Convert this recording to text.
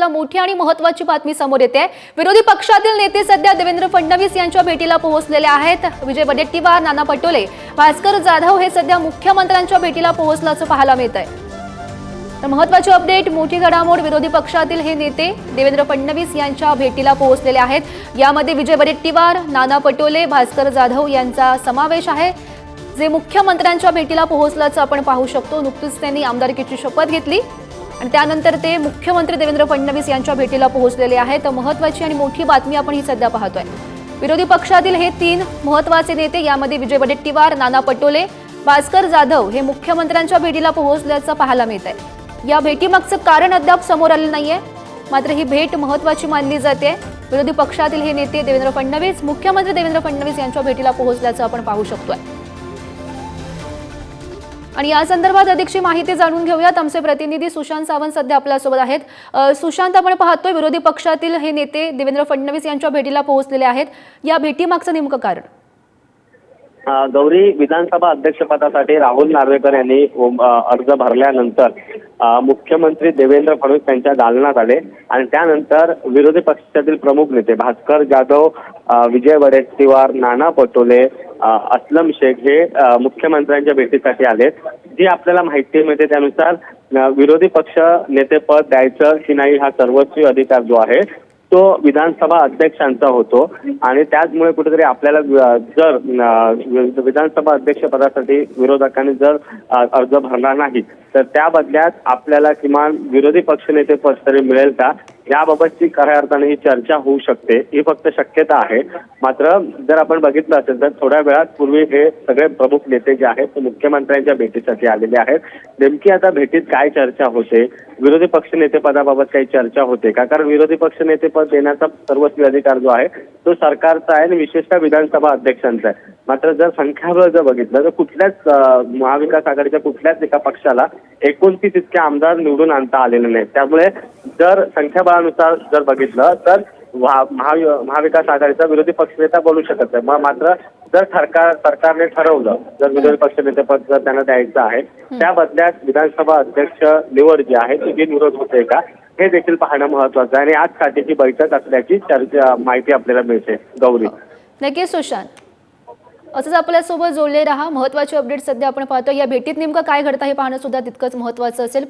सुरुवातीला मोठी आणि महत्वाची बातमी समोर येते. विरोधी पक्षातील नेते सध्या देवेंद्र फडणवीस यांच्या भेटीला पोहोचलेले आहेत. विजय वडेट्टीवार नाना पटोले भास्कर जाधव हे सध्या मुख्यमंत्र्यांच्या भेटीला पोहोचल्याचं पाहायला मिळत आहे तर महत्वाची अपडेट मोठी घडामोड विरोधी पक्षातील हे नेते देवेंद्र फडणवीस यांच्या भेटीला पोहोचलेले आहेत. यामध्ये विजय वडेट्टीवार नाना पटोले भास्कर जाधव यांचा समावेश आहे. जे मुख्यमंत्र्यांच्या भेटीला पोहोचल्याचं आपण पाहू शकतो. नुकतीच त्यांनी आमदारकीची शपथ घेतली. आणि त्यानंतर ते मुख्यमंत्री देवेंद्र फडणवीस यांच्या भेटीला पोहोचलेले आहेत. तर महत्वाची आणि मोठी बातमी आपण ही सध्या पाहतोय. विरोधी पक्षातील हे तीन महत्त्वाचे नेते यामध्ये विजय वडेट्टीवार नाना पटोले भास्कर जाधव हे मुख्यमंत्र्यांच्या भेटीला पोहोचल्याचं पाहायला मिळत आहे या भेटीमागचं कारण अद्याप समोर आलं नाहीये. मात्र ही भेट महत्वाची मानली जाते. विरोधी पक्षातील हे नेते देवेंद्र फडणवीस मुख्यमंत्री देवेंद्र फडणवीस यांच्या भेटीला पोहोचल्याचं आपण पाहू शकतोय. आणि या संदर्भात अधिकची माहिती जाणून घेऊयात. आमचे प्रतिनिधी सुशांत सावंत सध्या आपल्यासोबत आहेत. सुशांत आपण पाहतोय विरोधी पक्षातील हे नेते देवेंद्र फडणवीस यांच्या भेटीला पोहोचलेले आहेत. या भेटीमागचं नेमकं कारण? गौरी विधानसभा अध्यक्षपदासाठी राहुल नार्वेकर यांनी अर्ज भरल्यानंतर मुख्यमंत्री देवेंद्र फडणवीस यांच्या दालनात आले. आणि त्यानंतर विरोधी पक्षातील प्रमुख नेते भास्कर जाधव विजय वडेट्टीवार नाना पटोले अस्लम शेख हे मुख्यमंत्र्यांच्या भेटीसाठी आलेत जी आपल्याला माहिती मिळते त्यानुसार विरोधी पक्ष नेतेपद द्यायचं की नाही हा सर्वोच्च अधिकार जो आहे तो विधानसभा अध्यक्षांचा होतो. आणि त्याचमुळे कुठेतरी आपल्याला जर विधानसभा अध्यक्षपदासाठी विरोधकांनी जर अर्ज भरला नाही तर त्या बदल्यात आपल्याला किमान विरोधी पक्षनेते पद तरी मिळेल का? याबाबतची खऱ्या अर्थाने ही चर्चा होऊ शकते. ही फक्त शक्यता आहे. मात्र जर आपण बघितलं असेल तर थोड्या वेळात पूर्वी हे सगळे प्रमुख नेते जे आहेत ते मुख्यमंत्र्यांच्या भेटीसाठी आलेले आहेत. नेमकी आता भेटीत काय चर्चा होते? विरोधी पक्षनेते पदाबाबत काही चर्चा होते का? कारण विरोधी पक्षनेते पद देण्याचा सर्वस्वी अधिकार जो आहे तो सरकारचा आहे आणि विशेषतः विधानसभा अध्यक्षांचा आहे. मात्र जर संख्याबळ जर बघितलं तर कुठल्याच महाविकास आघाडीच्या कुठल्याच एका पक्षाला एकोणतीस इतके आमदार निवडून आणता आलेले नाहीत. त्यामुळे जर संख्याबळानुसार जर बघितलं तर महा- महावि- महाविकास आघाडीचा विरोधी पक्षनेता बोलू शकत नाही. मात्र जर सरकार सरकारने ठरवलं जर विरोधी पक्षनेते पद जर त्यांना द्यायचं आहे त्या बदल्यात विधानसभा अध्यक्ष निवड जी आहे ती बिनविरोध होते का? हे देखील पाहणं महत्वाचं आहे. आणि आज खात्याची बैठक असल्याची चर्चा माहिती आपल्याला मिळते. गौरी. नक्कीच सुशांत. असंच आपल्यासोबत जोडले राहा. महत्त्वाचे अपडेट सध्या आपण पाहतो या भेटीत नेमकं काय घडतं हे पाहणं सुद्धा तितकंच महत्वाचं असेल.